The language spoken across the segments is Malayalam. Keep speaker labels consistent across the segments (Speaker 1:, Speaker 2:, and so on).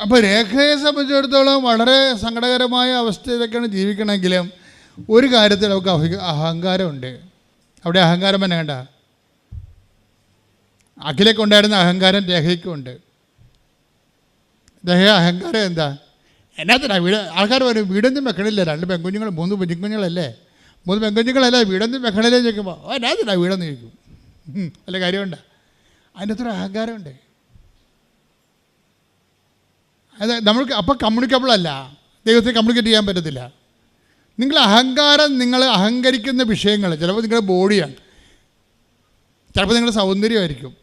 Speaker 1: അപ്പോൾ രേഖയെ സംബന്ധിച്ചിടത്തോളം വളരെ സങ്കടകരമായ അവസ്ഥയിലൊക്കെയാണ് ജീവിക്കണമെങ്കിലും ഒരു കാര്യത്തിൽ അവർക്ക് അഹി- അഹങ്കാരമുണ്ട്. അവിടെ അഹങ്കാരം തന്നെ വേണ്ട അഖിലേക്ക് ഉണ്ടായിരുന്ന അഹങ്കാരം രേഖയ്ക്കും ഉണ്ട്. രേഖ അഹങ്കാരം എന്താ? എന്നാത്തിനാ വീട് ആൾക്കാർ പറയും വീടൊന്നും വെക്കണില്ല. രണ്ട് പെൺകുഞ്ഞുങ്ങൾ മൂന്ന് പെൺകുഞ്ഞുങ്ങളല്ലേ മൂന്ന് പെൺകുഞ്ഞുങ്ങളല്ലേ വീടൊന്നും വെക്കണില്ലേ ചോദിക്കുമ്പോൾ ഓ എന്നാത്തിനാ വീടെന്ന് ചോദിക്കും? അല്ല കാര്യമുണ്ടോ? അതിന്റെ അത്ര അഹങ്കാരമുണ്ട്. അത് നമ്മൾക്ക് അപ്പോൾ കമ്മ്യൂണിക്കബിൾ അല്ല. ദൈവത്തെ കമ്മ്യൂണിക്കേറ്റ് ചെയ്യാൻ പറ്റത്തില്ല. നിങ്ങൾ അഹങ്കാരം നിങ്ങൾ അഹങ്കരിക്കുന്ന വിഷയങ്ങൾ ചിലപ്പോൾ നിങ്ങളുടെ ബോഡിയാണ് ചിലപ്പോൾ നിങ്ങളുടെ സൗന്ദര്യമായിരിക്കും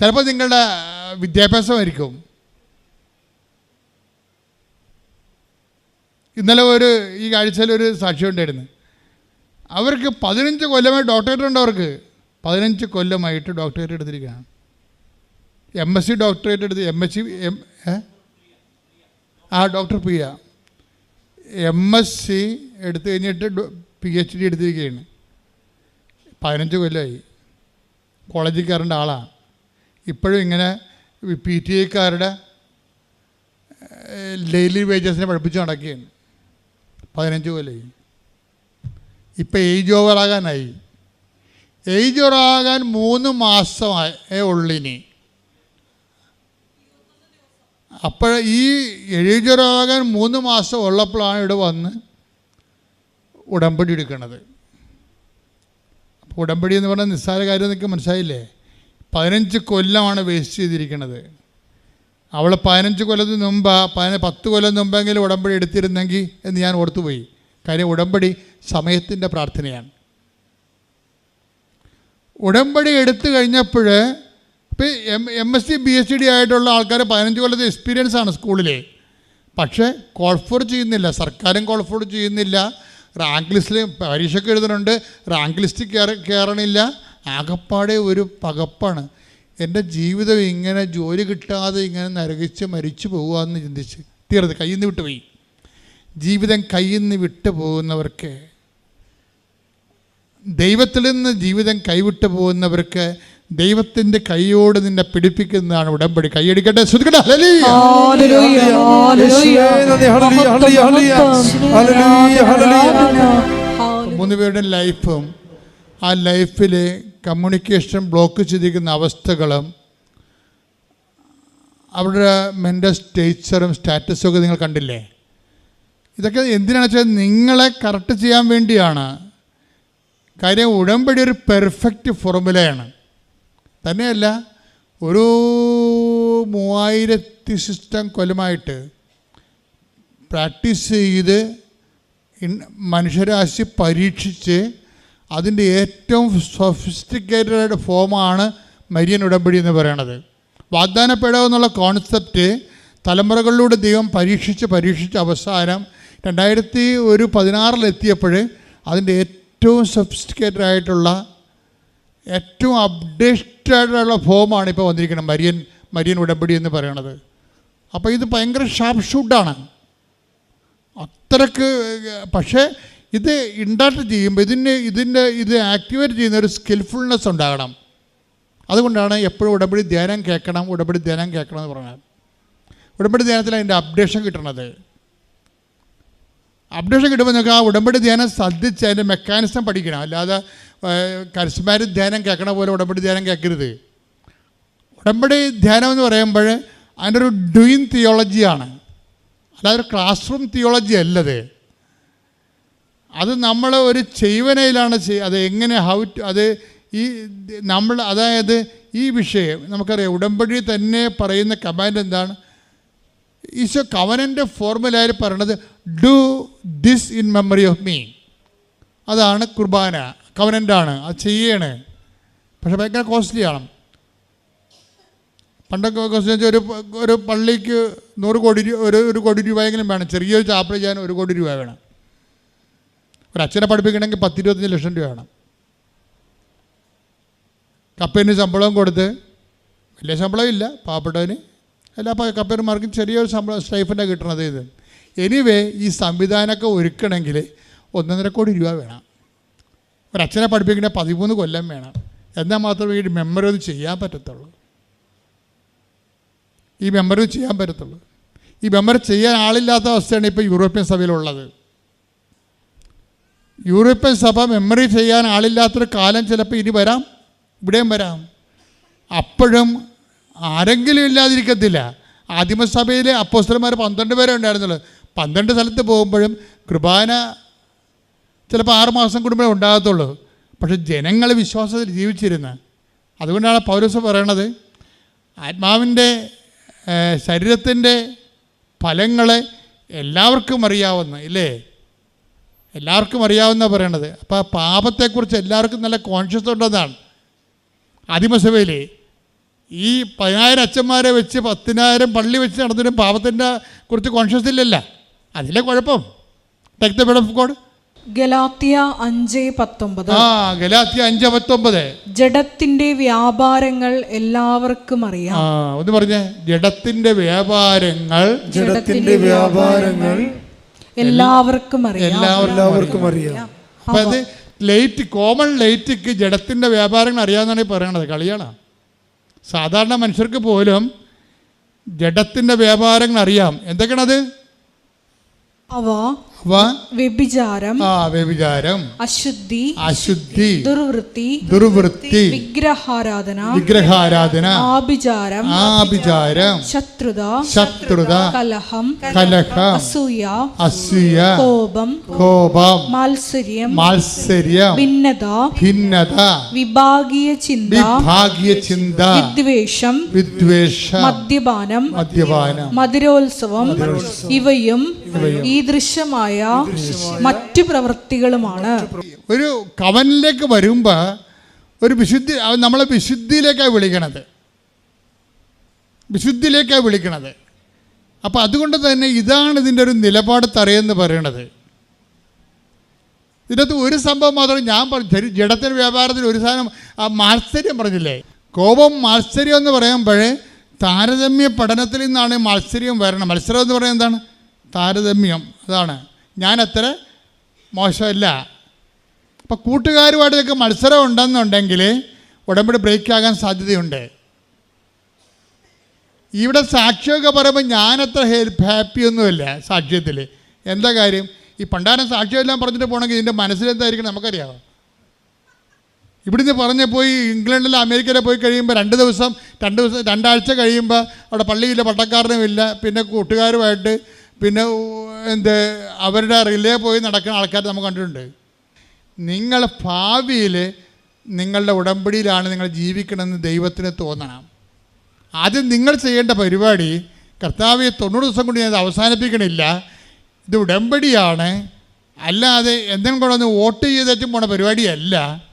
Speaker 1: ചിലപ്പോൾ നിങ്ങളുടെ വിദ്യാഭ്യാസമായിരിക്കും ഇന്നലെ ഒരു ഈ ആഴ്ചയിൽ ഒരു സാക്ഷി ഉണ്ടായിരുന്നു. അവർക്ക് പതിനഞ്ച് കൊല്ലമായി ഡോക്ടറേറ്റ് ഉണ്ട് അവർക്ക്. പതിനഞ്ച് കൊല്ലമായിട്ട് ഡോക്ടറേറ്റ് എടുത്തിരിക്കുകയാണ്. എം എസ് സി ഡോക്ടറേറ്റ് എടുത്ത് എം എസ് സി എം? ആ doctor Priya. M S C എടുത്തു കഴിഞ്ഞിട്ട് പി എച്ച് ഡി എടുത്തിരിക്കുകയാണ്. പതിനഞ്ച് കൊല്ലമായി കോളേജിൽ കയറേണ്ട ആളാണ് ഇപ്പോഴും ഇങ്ങനെ പി ടി ഐക്കാരുടെ ഡെയിലി വേജസിനെ പഠിപ്പിച്ച് നടക്കുകയാണ്. പതിനഞ്ച് കൊല്ലമായി ഇപ്പം ഏജ് ഓവറാകാനായി. ഏജ് ഓവറാകാൻ മൂന്ന് മാസമായേ ഉള്ളിനി. അപ്പോൾ ഈ ഓവറാകാൻ മൂന്ന് മാസം ഉള്ളപ്പോഴാണ് ഇവിടെ വന്ന് ഉടമ്പടി എടുക്കുന്നത് അപ്പോൾ ഉടമ്പടി എന്ന് പറഞ്ഞാൽ നിസ്സാര കാര്യം നിങ്ങൾക്ക് മനസ്സിലായില്ലേ? പതിനഞ്ച് കൊല്ലമാണ് വേസ്റ്റ് ചെയ്തിരിക്കുന്നത് അവൾ പതിനഞ്ച് കൊല്ലത്തിന് മുമ്പ് പതിന പത്ത് കൊല്ലം മുമ്പെങ്കിലും ഉടമ്പടി എടുത്തിരുന്നെങ്കിൽ എന്ന് ഞാൻ ഓർത്തുപോയി. കാര്യം ഉടമ്പടി സമയത്തിന്റെ പ്രാർത്ഥനയാണ്. ഉടമ്പടി എടുത്തു കഴിഞ്ഞപ്പോൾ ഇപ്പോൾ M M S C B S C D ആയിട്ടുള്ള ആൾക്കാർ പതിനഞ്ച് കൊല്ലത്തെ എക്സ്പീരിയൻസ് ആണ് സ്കൂളിലെ. പക്ഷേ കോൾഫോർ ചെയ്യുന്നില്ല. സർക്കാരും കോൾഫോർ ചെയ്യുന്നില്ല. റാങ്ക് ലിസ്റ്റിൽ പരീക്ഷയ്ക്ക് എഴുതുന്നുണ്ട്. റാങ്ക് ലിസ്റ്റ് കയറി കയറണില്ല ആകപ്പാടെ ഒരു പകപ്പാണ്. എന്റെ ജീവിതം ഇങ്ങനെ ജോലി കിട്ടാതെ ഇങ്ങനെ നരകിച്ച് മരിച്ചു പോകുകയെന്ന് ചിന്തിച്ച് തീർത്ത് കയ്യിൽ നിന്ന് വിട്ടുപോയി ജീവിതം കയ്യിൽ നിന്ന് വിട്ടു പോകുന്നവർക്ക് ദൈവത്തിൽ നിന്ന് ജീവിതം കൈവിട്ടു പോകുന്നവർക്ക് ദൈവത്തിന്റെ കൈയോട് നിന്നെ പിടിപ്പിക്കുന്നതാണ് ഉടമ്പടി. കൈയടിക്കട്ടെ? ശ്രദ്ധിക്കട്ടെ? Hallelujah.
Speaker 2: Hallelujah, hallelujah.
Speaker 3: Hallelujah, hallelujah, hallelujah. Hallelujah, hallelujah.
Speaker 1: മൂന്ന് പേരുടെ ലൈഫും ആ ലൈഫിൽ കമ്മ്യൂണിക്കേഷൻ ബ്ലോക്ക് ചെയ്തിരിക്കുന്ന അവസ്ഥകളും അവരുടെ മെന്റൽ സ്റ്റേച്ചറും സ്റ്റാറ്റസും ഒക്കെ നിങ്ങൾ കണ്ടില്ലേ? ഇതൊക്കെ എന്തിനാണെന്ന് വെച്ചാൽ നിങ്ങളെ കറക്റ്റ് ചെയ്യാൻ വേണ്ടിയാണ്. കാര്യം ഉടമ്പടി ഒരു പെർഫെക്റ്റ് ഫോർമുലയാണ്. തന്നെയല്ല ഒരു മൂവായിരത്തി സിസ്റ്റം കൊല്ലമായിട്ട് പ്രാക്ടീസ് ചെയ്ത് മനുഷ്യരാശി പരീക്ഷിച്ച് അതിന്റെ ഏറ്റവും സൊഫിസ്റ്റിക്കേറ്റഡ് ഫോമാണ് മരിയൻ ഉടമ്പടി എന്ന് പറയണത്. വാഗ്ദാനപ്പെടുക എന്നുള്ള കോൺസെപ്റ്റ് തലമുറകളിലൂടെ ദൈവം പരീക്ഷിച്ച് പരീക്ഷിച്ച് അവസാനം രണ്ടായിരത്തി ഒരു പതിനാറിലെത്തിയപ്പോൾ അതിന്റെ ഏറ്റവും സൊഫിസ്റ്റിക്കേറ്റഡ് ആയിട്ടുള്ള ഏറ്റവും അപ്ഡേറ്റഡ് ആയിട്ടുള്ള ഫോമാണ് ഇപ്പോൾ വന്നിരിക്കുന്നത്. മരിയൻ മരിയൻ ഉടമ്പടി എന്ന് പറയണത്. അപ്പോൾ ഇത് ഭയങ്കര ഷാർപ്പ് ഷൂട്ടാണ് അത്രയ്ക്ക് പക്ഷേ ഇത് ഇൻഡാക്ട് ചെയ്യുമ്പോൾ ഇതിന് ഇതിന്റെ ഇത് ആക്ടിവേറ്റ് ചെയ്യുന്ന ഒരു സ്കിൽഫുൾനെസ് ഉണ്ടാകണം. അതുകൊണ്ടാണ് എപ്പോഴും ഉടമ്പടി ധ്യാനം കേൾക്കണം ഉടമ്പടി ധ്യാനം കേൾക്കണം എന്ന് പറഞ്ഞാൽ ഉടമ്പടി ധ്യാനത്തിൽ അതിന്റെ അപ്ഡേഷൻ കിട്ടണത്. അപ്ഡേഷൻ കിട്ടുമ്പോൾ നിങ്ങൾക്ക് ആ ഉടമ്പടി ധ്യാനം ശ്രദ്ധിച്ച് അതിന്റെ മെക്കാനിസം പഠിക്കണം. അല്ലാതെ കരിസ്മാരി ധ്യാനം കേൾക്കണ പോലെ ഉടമ്പടി ധ്യാനം കേൾക്കരുത്. ഉടമ്പടി ധ്യാനം എന്ന് പറയുമ്പോൾ അതിന്റെ ഒരു ഡുയിൻ തിയോളജിയാണ് അല്ലാതെ ഒരു ക്ലാസ് റൂം തിയോളജി അല്ലത്. അത് നമ്മൾ ഒരു ചെയ്വനയിലാണ് ചെയ് അത് എങ്ങനെ ഹൗ അത് ഈ നമ്മൾ അതായത് ഈ വിഷയം നമുക്കറിയാം ഉടമ്പടി തന്നെ പറയുന്ന കമാൻഡ് എന്താണ്? ഈശോ കവനന്റെ ഫോർമുലയിൽ പറയണത് do this in memory of me അതാണ് കുർബാന കവനന്റാണ് അത് ചെയ്യണേ. പക്ഷെ ഭയങ്കര കോസ്റ്റ്ലിയാണ് പണ്ടൊക്കെ വെച്ചാൽ ഒരു ഒരു പള്ളിക്ക് നൂറ് കോടി രൂപ ഒരു ഒരു കോടി രൂപയെങ്കിലും വേണം. ചെറിയൊരു ചാപ്പിൾ ചെയ്യാൻ ഒരു കോടി രൂപ വേണം. ഒരു അച്ഛനെ പഠിപ്പിക്കണമെങ്കിൽ പത്തിരുപത്തഞ്ച് ലക്ഷം രൂപ വേണം. കപ്പേന് ശമ്പളവും കൊടുത്ത് വലിയ ശമ്പളവും ഇല്ല പാവപ്പെട്ടവന് എല്ലാ കപ്പേർമാർക്കും ചെറിയൊരു ശമ്പളം സ്റ്റൈഫന്റെ കിട്ടണത് ഇത്. എനിവേ ഈ സംവിധാനമൊക്കെ ഒരുക്കണമെങ്കിൽ ഒന്നൊന്നര കോടി രൂപ വേണം. ഒരച്ഛനെ പഠിപ്പിക്കേണ്ട പതിമൂന്ന് കൊല്ലം വേണം. എന്നാൽ മാത്രമേ ഈ മെമ്മറി ഒന്ന് ചെയ്യാൻ പറ്റത്തുള്ളൂ. ഈ മെമ്പറിന് ചെയ്യാൻ പറ്റത്തുള്ളൂ. ഈ മെമ്പർ ചെയ്യാൻ ആളില്ലാത്ത അവസ്ഥയാണ് ഇപ്പോൾ യൂറോപ്യൻ സഭയിലുള്ളത്. യൂറോപ്യൻ സഭ മെമ്മറി ചെയ്യാൻ ആളില്ലാത്തൊരു കാലം ചിലപ്പോൾ ഇനി വരാം ഇവിടെയും വരാം. അപ്പോഴും ആരെങ്കിലും ഇല്ലാതിരിക്കത്തില്ല. ആദിമസഭയിലെ അപ്പോസ്റ്റർമാർ പന്ത്രണ്ട് പേരെ ഉണ്ടായിരുന്നുള്ളൂ. പന്ത്രണ്ട് സ്ഥലത്ത് പോകുമ്പോഴും കൃപാന ചിലപ്പോൾ ആറുമാസം കൂടുമ്പോഴേ ഉണ്ടാകത്തുള്ളൂ. പക്ഷെ ജനങ്ങൾ വിശ്വാസത്തിൽ ജീവിച്ചിരുന്ന്. അതുകൊണ്ടാണ് പൗരസ് പറയണത് ആത്മാവിന്റെ ശരീരത്തിന്റെ ഫലങ്ങൾ എല്ലാവർക്കും അറിയാവുന്ന ഇല്ലേ? എല്ലാവർക്കും അറിയാവുന്ന പറയണത്. അപ്പോൾ പാപത്തെക്കുറിച്ച് എല്ലാവർക്കും നല്ല കോൺഷ്യസ് ഉണ്ടെന്നാണ്. ആദിമസഭയിൽ ഈ പതിനായിരം അച്ഛന്മാരെ വെച്ച് പത്തിനായിരം പള്ളി വെച്ച് നടന്നിട്ടും പാപത്തിന്റെ കുറിച്ച് കോൺഷ്യസ് ഇല്ലല്ല. അതിലെ കുഴപ്പം. Take the bed of God
Speaker 2: Galatia അഞ്ച് പത്തൊമ്പത്.
Speaker 1: ആ ഗലാത്യ അഞ്ച് പത്തൊമ്പത്.
Speaker 2: ജഡത്തിന്റെ വ്യാപാരങ്ങൾ എല്ലാവർക്കും അറിയാം.
Speaker 1: ആ ഒന്ന് പറഞ്ഞേ. ജഡത്തിന്റെ വ്യാപാരങ്ങൾ.
Speaker 3: ജഡത്തിന്റെ വ്യാപാരങ്ങൾ
Speaker 2: എല്ലാവർക്കും അറിയാം.
Speaker 1: എല്ലാവർക്കും
Speaker 3: എല്ലാവർക്കും അറിയാം.
Speaker 1: അപ്പൊ അത് ലൈറ്റ് കോമൺ ലൈറ്റിക്ക് ജഡത്തിന്റെ വ്യാപാരങ്ങൾ അറിയാമെന്നാണ് ഈ പറയണത്. കളിയാണ് സാധാരണ മനുഷ്യർക്ക് പോലും ജഡത്തിന്റെ വ്യാപാരങ്ങൾ അറിയാം. എന്തൊക്കെയാണത്?
Speaker 2: വ്യഭിചാരം
Speaker 1: ആ വ്യഭിചാരം
Speaker 2: അശുദ്ധി
Speaker 1: അശുദ്ധി
Speaker 2: ദുർവൃത്തി
Speaker 1: ദുർവൃത്തി
Speaker 2: വിഗ്രഹാരാധന
Speaker 1: വിഗ്രഹാരാധന
Speaker 2: ആഭിചാരം
Speaker 1: ആഭിചാരം
Speaker 2: ശത്രുത
Speaker 1: ശത്രുത
Speaker 2: കലഹം
Speaker 1: കലഹ
Speaker 2: അസൂയ
Speaker 1: അസൂയ
Speaker 2: കോപം
Speaker 1: കോപം
Speaker 2: മാത്സര്യം
Speaker 1: മാത്സര്യം
Speaker 2: ഭിന്നത
Speaker 1: ഭിന്നത
Speaker 2: വിഭാഗീയ ചിന്ത
Speaker 1: വിഭാഗീയ ചിന്ത
Speaker 2: വിദ്വേഷം
Speaker 1: വിദ്വേഷം
Speaker 2: മദ്യപാനം
Speaker 1: മദ്യപാനം
Speaker 2: മധുരോത്സവം ഇവയും ഈ ദൃശ്യമായ മറ്റു പ്രവൃത്തികളുമാണ്
Speaker 1: ഒരു കവനിലേക്ക് വരുമ്പോൾ ഒരു വിശുദ്ധി നമ്മളെ വിശുദ്ധിയിലേക്കാണ് വിളിക്കണത്. വിശുദ്ധിയിലേക്കാണ് വിളിക്കണത്. അപ്പോൾ അതുകൊണ്ട് തന്നെ ഇതാണ് ഇതിന്റെ ഒരു നിലപാട് തറയെന്ന് പറയണത്. ഇതിനകത്ത് ഒരു സംഭവം മാത്രം ഞാൻ പറഞ്ഞു ജഡത്തിന്റെ വ്യാപാരത്തിൽ ഒരു സാധനം ആ മാത്സര്യം പറഞ്ഞില്ലേ? കോപം മാത്സര്യം എന്ന് പറയുമ്പോഴേ താരതമ്യ പഠനത്തിൽ നിന്നാണ് മാത്സര്യം വരണം. മത്സരം എന്ന് പറയുന്നത് എന്താണ്? താരതമ്യം. അതാണ്. ഞാൻ അത്ര മോശമല്ല. അപ്പോൾ കൂട്ടുകാരുമായിട്ടൊക്കെ മത്സരം ഉണ്ടെന്നുണ്ടെങ്കിൽ ഉടമ്പടി ബ്രേക്ക് ആകാൻ സാധ്യതയുണ്ട്. ഇവിടെ സാക്ഷ്യമൊക്കെ പറയുമ്പോൾ ഞാനത്ര ഹെൽപ്പ് ഹാപ്പി ഒന്നുമില്ല സാക്ഷ്യത്തിൽ എന്താ കാര്യം? ഈ പണ്ടാരം സാക്ഷ്യമെല്ലാം പറഞ്ഞിട്ട് പോകണമെങ്കിൽ ഇതിന്റെ മനസ്സിലെന്തായിരിക്കും നമുക്കറിയാമോ ഇവിടുന്ന് പറഞ്ഞ് പോയി ഇംഗ്ലണ്ടിൽ അമേരിക്കയിൽ പോയി കഴിയുമ്പോൾ രണ്ട് ദിവസം രണ്ട് ദിവസം രണ്ടാഴ്ച കഴിയുമ്പോൾ അവിടെ പള്ളിയില്ല പട്ടക്കാരനുമില്ല. പിന്നെ കൂട്ടുകാരുമായിട്ട് പിന്നെ എന്ത് അവരുടെ റിലേ പോയി നടക്കുന്ന ആൾക്കാർ നമ്മൾ കണ്ടിട്ടുണ്ട്. നിങ്ങൾ ഭാവിയിൽ നിങ്ങളുടെ ഉടമ്പടിയിലാണ് നിങ്ങൾ ജീവിക്കണമെന്ന് ദൈവത്തിന് തോന്നണം. ആദ്യം നിങ്ങൾ ചെയ്യേണ്ട പരിപാടി കർത്താവ് തൊണ്ണൂറ് ദിവസം കൊണ്ട് ഞാൻ അവസാനിപ്പിക്കണില്ല. ഇത് ഉടമ്പടിയാണ്. അല്ലാതെ എന്തെങ്കിലും കൂടെ ഒന്ന് വോട്ട് ചെയ്തേറ്റും പോണ പരിപാടിയല്ല.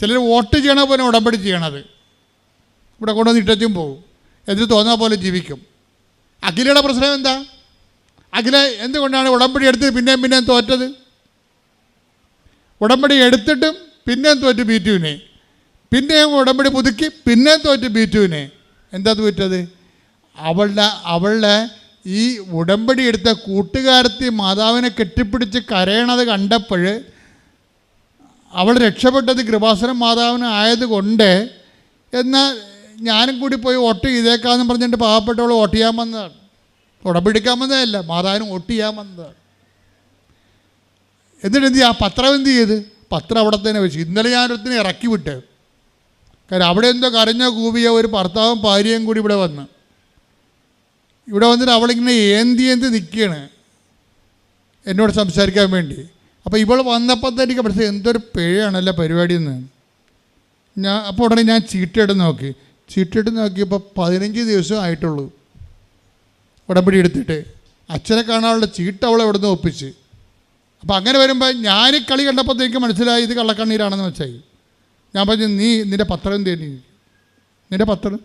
Speaker 1: ചിലർ വോട്ട് ചെയ്യണ പോലെ ഉടമ്പടി ചെയ്യണത്. ഇവിടെ കൊണ്ടുവന്ന് ഇട്ടച്ചും പോകും എന്നിട്ട് തോന്നുന്ന പോലെ ജീവിക്കും. അഖിലയുടെ പ്രശ്നം എന്താ? അഖില എന്തുകൊണ്ടാണ് ഉടമ്പടി എടുത്ത് പിന്നെയും പിന്നെയും തോറ്റത്. ഉടമ്പടി എടുത്തിട്ടും പിന്നെയും തോറ്റ് ബീറ്റുവിനെ. പിന്നെയും ഉടമ്പടി പുതുക്കി പിന്നെയും തോറ്റ് ബീറ്റുവിനെ. എന്താ തോറ്റത് അവളുടെ അവളുടെ ഈ ഉടമ്പടി എടുത്ത കൂട്ടുകാരത്തി മാതാവിനെ കെട്ടിപ്പിടിച്ച് കരയണത് കണ്ടപ്പോൾ അവൾ രക്ഷപ്പെട്ടത് കൃപാസനം മാതാവിന് ആയതുകൊണ്ട് എന്നാൽ ഞാനും കൂടി പോയി വോട്ട് ചെയ്തേക്കാന്ന് പറഞ്ഞിട്ട് പാവപ്പെട്ടവൾ വോട്ട് ചെയ്യാൻ വന്നതാണ്. ഉടമ്പെടുക്കാൻ വന്നതല്ല മാറാനും വോട്ട് ചെയ്യാൻ വന്നതാണ് എന്നിട്ട് എന്ത് ചെയ്യാ? പത്രം എന്ത് ചെയ്ത്? പത്രം അവിടെ തന്നെ വെച്ചു. ഇന്നലെ ഞാനൊരുത്തിനെ ഇറക്കി വിട്ട്. കാര്യം അവിടെ എന്തോ കരഞ്ഞ കൂവിയ ഒരു ഭർത്താവും ഭാര്യയും കൂടി ഇവിടെ വന്ന്. ഇവിടെ വന്നിട്ട് അവളിങ്ങനെ ഏന്തി ഏന്തി നിൽക്കുകയാണ് എന്നോട് സംസാരിക്കാൻ വേണ്ടി. അപ്പോൾ ഇവൾ വന്നപ്പോൾ തന്നെ എനിക്ക് പക്ഷേ എന്തൊരു പിഴയാണല്ലോ പരിപാടി എന്ന് ഞാൻ അപ്പോൾ ഉടനെ ഞാൻ ചീട്ടെടുത്ത് നോക്കി. ചീട്ടെടുത്ത് നോക്കിയപ്പോൾ പതിനഞ്ച് ദിവസം ആയിട്ടുള്ളൂ. ഉടമ്പടി എടുത്തിട്ട് അച്ഛനെ കാണാനുള്ള ചീട്ട് അവളെ ഇവിടെ നിന്ന് ഒപ്പിച്ച്. അപ്പോൾ അങ്ങനെ വരുമ്പോൾ ഞാൻ കളി കണ്ടപ്പോഴത്തേക്ക് മനസ്സിലായി ഇത് കള്ളക്കണ്ണീരാണെന്ന് വെച്ചായി ഞാൻ പറഞ്ഞു നീ നിന്റെ പത്രം തേനി നിന്റെ പത്രം?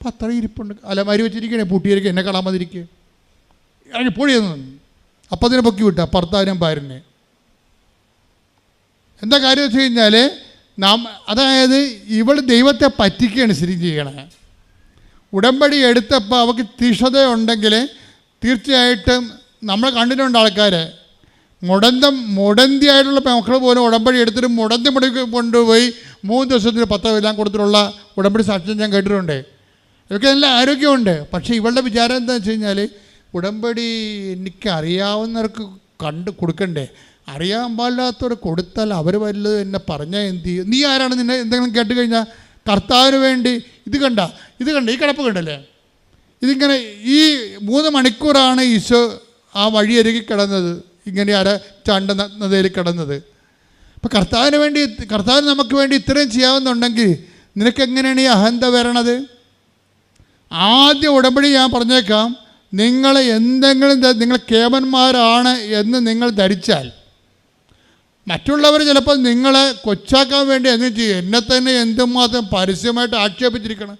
Speaker 1: പത്രം ഇരിപ്പുണ്ട്. അലമാരി വെച്ചിരിക്കണേ പൂട്ടിയിരിക്കുക എന്നെ കാണാൻ മതിരിക്കുക ഇറങ്ങി പൊടിയെന്ന് അപ്പം അതിനെ പൊക്കി വിട്ട ഭർത്താവിനും ഭാര്യനെ. എന്താ കാര്യം വെച്ച് കഴിഞ്ഞാൽ നാം അതായത് ഇവൾ ദൈവത്തെ പറ്റിക്കുകയാണ് ശരി ചെയ്യണേ. ഉടമ്പടി എടുത്തപ്പോൾ അവർക്ക് തീഷ്ണതയുണ്ടെങ്കിൽ തീർച്ചയായിട്ടും നമ്മൾ കണ്ടിട്ടുണ്ട് ആൾക്കാരെ. മുടന്തം മുടന്തിയായിട്ടുള്ള മക്കൾ പോലും ഉടമ്പടി എടുത്തിട്ട് മുടന്തി മുടക്കി കൊണ്ടുപോയി മൂന്ന് ദിവസത്തിന് പത്രമെല്ലാം കൊടുത്തിട്ടുള്ള ഉടമ്പടി സാക്ഷ്യം ഞാൻ കേട്ടിട്ടുണ്ട്. ഇവർക്ക് നല്ല ആരോഗ്യമുണ്ട്. പക്ഷേ ഇവളുടെ വിചാരം എന്താ വെച്ച് കഴിഞ്ഞാൽ ഉടമ്പടി എനിക്ക് അറിയാവുന്നവർക്ക് കണ്ട് കൊടുക്കണ്ടേ? അറിയാൻ പാടില്ലാത്തവർ കൊടുത്താൽ അവർ വല്ലതും എന്നെ പറഞ്ഞാൽ എന്ത് ചെയ്യും? നീ ആരാണ്? നിന്നെ എന്തെങ്കിലും കേട്ട് കഴിഞ്ഞാൽ കർത്താവിന് വേണ്ടി ഇത് കണ്ട ഇത് കണ്ട ഈ കിടപ്പ് കണ്ടല്ലേ? ഇതിങ്ങനെ ഈ മൂന്ന് മണിക്കൂറാണ് ഈശോ ആ വഴിയരുകി കിടന്നത്. ഇങ്ങനെ അര ചണ്ട നദയിൽ കിടന്നത്. അപ്പം കർത്താവിന് വേണ്ടി കർത്താവ് നമുക്ക് വേണ്ടി ഇത്രയും ചെയ്യാവുന്നുണ്ടെങ്കിൽ നിനക്ക് എങ്ങനെയാണ് ഈ അഹന്ത വരണത്? ആദ്യ ഉടമ്പടി ഞാൻ പറഞ്ഞേക്കാം നിങ്ങൾ എന്തെങ്കിലും നിങ്ങൾ കേമന്മാരാണ് എന്ന് നിങ്ങൾ ധരിച്ചാൽ മറ്റുള്ളവർ ചിലപ്പോൾ നിങ്ങളെ കൊച്ചാക്കാൻ വേണ്ടി എന്തും ചെയ്യും. എന്നെ തന്നെ എന്തുമാത്രം പരസ്യമായിട്ട് ആക്ഷേപിച്ചിരിക്കണം.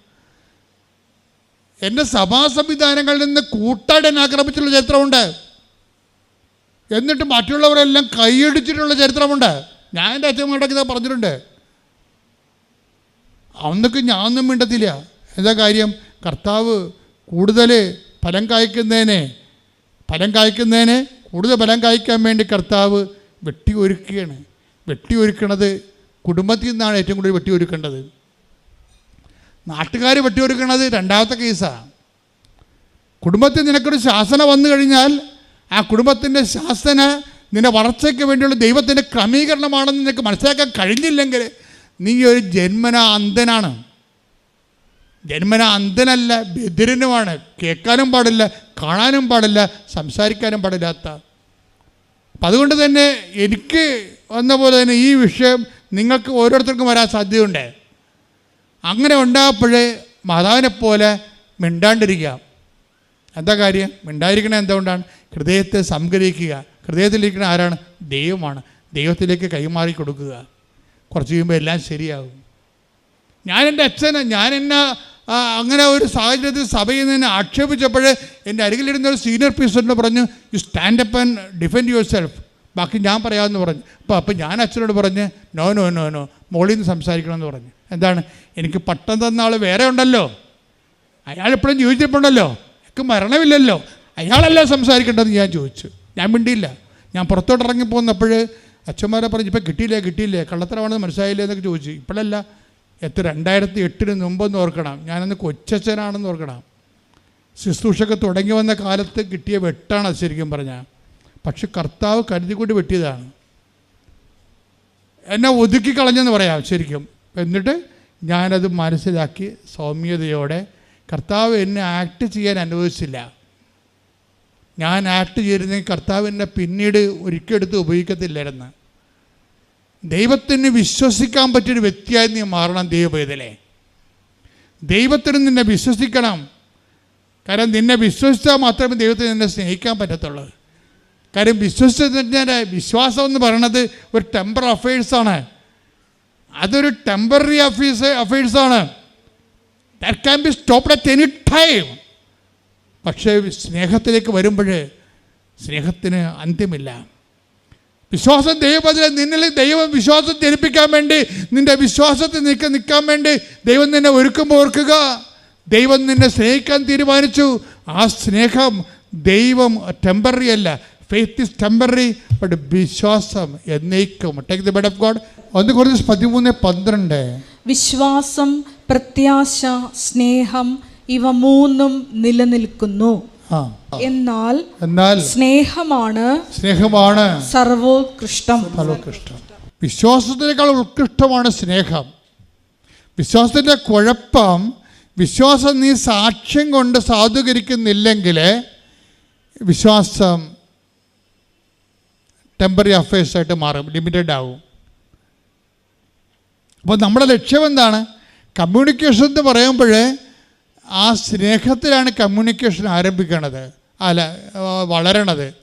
Speaker 1: എന്റെ സഭാ സംവിധാനങ്ങളിൽ നിന്ന് എന്നെ ആക്രമിച്ചിട്ടുള്ള ചരിത്രമുണ്ട്. എന്നിട്ട് മറ്റുള്ളവരെല്ലാം കൈയടിച്ചിട്ടുള്ള ചരിത്രമുണ്ട്. ഞാൻ എന്റെ അച്ഛന്മാരുടെ പറഞ്ഞിട്ടുണ്ട്. അന്നൊക്കെ ഞാനൊന്നും മിണ്ടത്തില്ല. എന്താ കാര്യം? കർത്താവ് കൂടുതൽ ഫലം കായ്ക്കുന്നതിനെ ഫലം കായ്ക്കുന്നതിനെ കൂടുതൽ ഫലം കായ്ക്കാൻ വേണ്ടി കർത്താവ് വെട്ടി ഒരുക്കുകയാണ് വെട്ടി ഒരുക്കണത് കുടുംബത്തിൽ നിന്നാണ് ഏറ്റവും കൂടുതൽ വെട്ടി ഒരുക്കേണ്ടത് നാട്ടുകാർ വെട്ടി ഒരുക്കണത് രണ്ടാമത്തെ കേസാണ് കുടുംബത്തിൽ നിനക്കൊരു ശാസന വന്നു കഴിഞ്ഞാൽ ആ കുടുംബത്തിന്റെ ശാസന നിന്റെ വളർച്ചയ്ക്ക് വേണ്ടിയുള്ള ദൈവത്തിന്റെ ക്രമീകരണമാണെന്ന് നിനക്ക് മനസ്സിലാക്കാൻ കഴിഞ്ഞില്ലെങ്കിൽ നീ ഒരു ജന്മന അന്ധനാണ്. ജന്മന അന്ധനല്ല ബദിരനുമാണ് കേൾക്കാനും പാടില്ല കാണാനും പാടില്ല സംസാരിക്കാനും പാടില്ലാത്ത അപ്പം അതുകൊണ്ട് തന്നെ എനിക്ക് വന്ന പോലെ തന്നെ ഈ വിഷയം നിങ്ങൾക്ക് ഓരോരുത്തർക്കും വരാൻ സാധ്യതയുണ്ട്. അങ്ങനെ ഉണ്ടാകുമ്പോഴേ മാതാവിനെ പോലെ മിണ്ടാണ്ടിരിക്കുക. എന്താ കാര്യം? മിണ്ടായിരിക്കണത് എന്തുകൊണ്ടാണ്? ഹൃദയത്തെ സംഗ്രഹിക്കുക. ഹൃദയത്തിലിരിക്കുന്ന ആരാണ്? ദൈവമാണ്. ദൈവത്തിലേക്ക് കൈമാറി കൊടുക്കുക. കുറച്ച് കഴിയുമ്പോൾ എല്ലാം ശരിയാകും. ഞാൻ എന്റെ അച്ഛനെ ഞാൻ എന്നെ അങ്ങനെ ഒരു സാഹചര്യത്തിൽ സഭയിൽ നിന്ന് ആക്ഷേപിച്ചപ്പോൾ എന്റെ അരികിലിരുന്ന ഒരു സീനിയർ പീസറിനോട് പറഞ്ഞു you stand up and defend yourself ബാക്കി ഞാൻ പറയാമെന്ന് പറഞ്ഞു. അപ്പോൾ അപ്പോൾ ഞാൻ അച്ഛനോട് പറഞ്ഞ് നോ നോ നോ നോ മോളിൽ നിന്ന് സംസാരിക്കണമെന്ന് പറഞ്ഞു. എന്താണ്? എനിക്ക് പട്ടം തന്ന ആൾ വേറെ ഉണ്ടല്ലോ. അയാൾ എപ്പോഴും ജീവിച്ചിട്ടുണ്ടല്ലോ. എനിക്ക് മരണമില്ലല്ലോ. അയാളല്ല സംസാരിക്കേണ്ടതെന്ന് ഞാൻ ചോദിച്ചു. ഞാൻ മിണ്ടിയില്ല. ഞാൻ പുറത്തോട്ട് ഇറങ്ങി പോന്നപ്പോൾ അച്ഛന്മാരെ പറഞ്ഞു ഇപ്പം കിട്ടിയില്ലേ കിട്ടിയില്ലേ? കള്ളത്തരമാണെന്ന് മനസ്സിലായില്ലേ? എന്നൊക്കെ ചോദിച്ചു. ഇപ്പോഴല്ല. എത്ര രണ്ടായിരത്തി എട്ടിന് മുമ്പെന്ന് ഓർക്കണം. ഞാനന്ന് കൊച്ചച്ഛനാണെന്ന് ഓർക്കണം. ശുശ്രൂഷയൊക്കെ തുടങ്ങി വന്ന കാലത്ത് കിട്ടിയ വെട്ടാണ് ശരിക്കും പറഞ്ഞാൽ പക്ഷെ കർത്താവ് കരുതിക്കൊണ്ട് വെട്ടിയതാണ്. എന്നെ ഒതുക്കി കളഞ്ഞെന്ന് പറയാം ശരിക്കും. എന്നിട്ട് ഞാനത് മനസ്സിലാക്കി സൗമ്യതയോടെ കർത്താവ് എന്നെ ആക്ട് ചെയ്യാൻ അനുവദിച്ചില്ല. ഞാൻ ആക്ട് ചെയ്തിരുന്നെങ്കിൽ കർത്താവ് എന്നെ പിന്നീട് ഒരിക്കലെടുത്ത് ഉപയോഗിക്കത്തില്ലായിരുന്നു. ദൈവത്തിന് വിശ്വസിക്കാൻ പറ്റിയൊരു വ്യക്തിയായി നീ മാറണം ദൈവപേതലെ. ദൈവത്തിന് നിന്നെ വിശ്വസിക്കണം. കാരണം നിന്നെ വിശ്വസിച്ചാൽ മാത്രമേ ദൈവത്തിന് നിന്നെ സ്നേഹിക്കാൻ പറ്റത്തുള്ളൂ. കാര്യം വിശ്വസിച്ചതിന്റെ വിശ്വാസം എന്ന് പറയുന്നത് ഒരു ടെമ്പർ അഫയേഴ്സാണ് അതൊരു ടെമ്പററി അഫീസ് അഫയേഴ്സാണ് that can be stopped at any time പക്ഷേ സ്നേഹത്തിലേക്ക് വരുമ്പോൾ സ്നേഹത്തിന് അന്ത്യമില്ല. വിശ്വാസം ദൈവപതിലെ നിന്നിൽ ദൈവം വിശ്വാസം ജനിപ്പിക്കാൻ വേണ്ടി നിന്റെ വിശ്വാസത്തിൽ നിൽക്കാൻ നിൽക്കാൻ വേണ്ടി ദൈവം നിന്നെ ഒരുക്കുമ്പോൾ ഓർക്കുക. ദൈവം നിന്നെ സ്നേഹിക്കാൻ തീരുമാനിച്ചു. ആ സ്നേഹം ദൈവം ടെമ്പററി അല്ല. ഫെയ്ത്ത് ഇസ് ടെമ്പററി ബട്ട് വിശ്വാസം എന്നേക്കും. Take the bed of God ഒന്ന് കുറച്ച് പതിമൂന്ന് പന്ത്രണ്ട്.
Speaker 2: വിശ്വാസം പ്രത്യാശ സ്നേഹം ഇവ മൂന്നും നിലനിൽക്കുന്നു. എന്നാൽ
Speaker 1: എന്നാൽ
Speaker 2: സ്നേഹമാണ്
Speaker 1: സ്നേഹമാണ്
Speaker 2: സർവോത്കൃഷ്ടം.
Speaker 1: സർവോത്കൃഷ്ടം. വിശ്വാസത്തിനേക്കാൾ ഉത്കൃഷ്ടമാണ് സ്നേഹം. വിശ്വാസത്തിന്റെ കുഴപ്പം വിശ്വാസം നീ സാക്ഷ്യം കൊണ്ട് സാധൂകരിക്കുന്നില്ലെങ്കിൽ വിശ്വാസം ടെമ്പററി അഫയേഴ്സായിട്ട് മാറും ലിമിറ്റഡ് ആവും. അപ്പോൾ നമ്മുടെ ലക്ഷ്യം എന്താണ്? കമ്മ്യൂണിക്കേഷൻ എന്ന് പറയുമ്പോൾ ആ സ്നേഹത്തിലാണ് കമ്മ്യൂണിക്കേഷൻ ആരംഭിക്കണത്. അല്ല വളരണത്.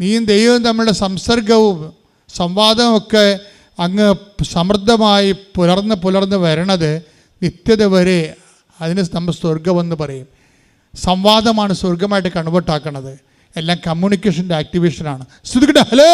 Speaker 1: നീയും ദൈവവും തമ്മിലുള്ള സംസർഗവും സംവാദമൊക്കെ ഒക്കെ അങ്ങ് സമൃദ്ധമായി പുലർന്ന് പുലർന്ന് വരണത് നിത്യത വരെ അതിന് നമ്മൾ സ്വർഗമെന്ന് പറയും. സംവാദമാണ് സ്വർഗമായിട്ട് കൺവേർട്ട് ആക്കണത് എല്ലാം കമ്മ്യൂണിക്കേഷന്റെ ആക്ടിവേഷനാണ് ഹലോ